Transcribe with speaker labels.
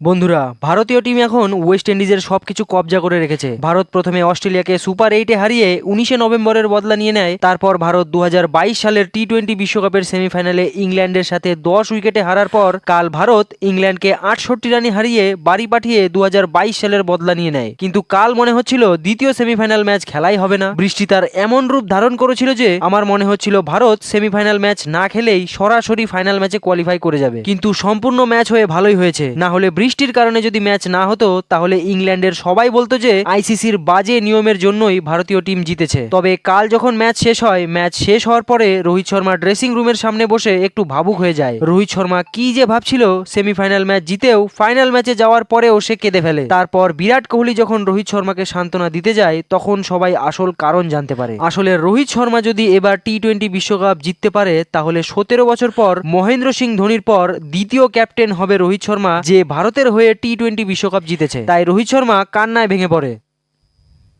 Speaker 1: বন্ধুরা, ভারতীয় টিম এখন ওয়েস্ট ইন্ডিজের সবকিছু কবজা করে রেখেছে। ভারত প্রথমে অস্ট্রেলিয়াকে সুপার এইটে হারিয়ে উনিশে নভেম্বরের বদলা নিয়ে নেয়। তারপর ভারত দু হাজার বাইশ সালের টি টোয়েন্টি বিশ্বকাপের সেমিফাইনালে ইংল্যান্ডের সাথে দশ উইকেটে হারার পর কাল ভারত ইংল্যান্ডকে আটষট্টি রানে হারিয়ে বাড়ি পাঠিয়ে দু হাজার বাইশ সালের বদলা নিয়ে নেয়। কিন্তু কাল মনে হচ্ছিল দ্বিতীয় সেমিফাইনাল ম্যাচ খেলাই হবে না। বৃষ্টি তার এমন রূপ ধারণ করেছিল যে আমার মনে হচ্ছিল ভারত সেমিফাইনাল ম্যাচ না খেলেই সরাসরি ফাইনাল ম্যাচে কোয়ালিফাই করে যাবে। কিন্তু সম্পূর্ণ ম্যাচ হয়ে ভালোই হয়েছে। না হলে বৃষ্টির কারণে যদি ম্যাচ না হতো, তাহলে ইংল্যান্ডের সবাই বলতো যে আইসিসির বাজে নিয়মের জন্যই ভারতীয় টিম জিতেছে। তবে কাল যখন ম্যাচ শেষ হয়, ম্যাচ শেষ হওয়ার পরে রোহিত শর্মা ড্রেসিং রুমের সামনে বসে একটু ভাবুক হয়ে যায়। রোহিত শর্মা কি যে ভাবছিল, সেমিফাইনাল ম্যাচ জিতেও ফাইনাল ম্যাচে যাওয়ার পরেও সে কেঁদে ফেলে। তারপর বিরাট কোহলি যখন রোহিত শর্মাকে সান্ত্বনা দিতে যায়, তখন সবাই আসল কারণ জানতে পারে। আসলে রোহিত শর্মা যদি এবার টি টোয়েন্টি বিশ্বকাপ জিততে পারে, তাহলে সতেরো বছর পর মহেন্দ্র সিং ধোনির পর দ্বিতীয় ক্যাপ্টেন হবে রোহিত শর্মা, যে ভারতের হয়ে টি টোয়েন্টি বিশ্বকাপ জিতেছে। তাই রোহিত শর্মা কান্নায় ভেঙে পড়ে।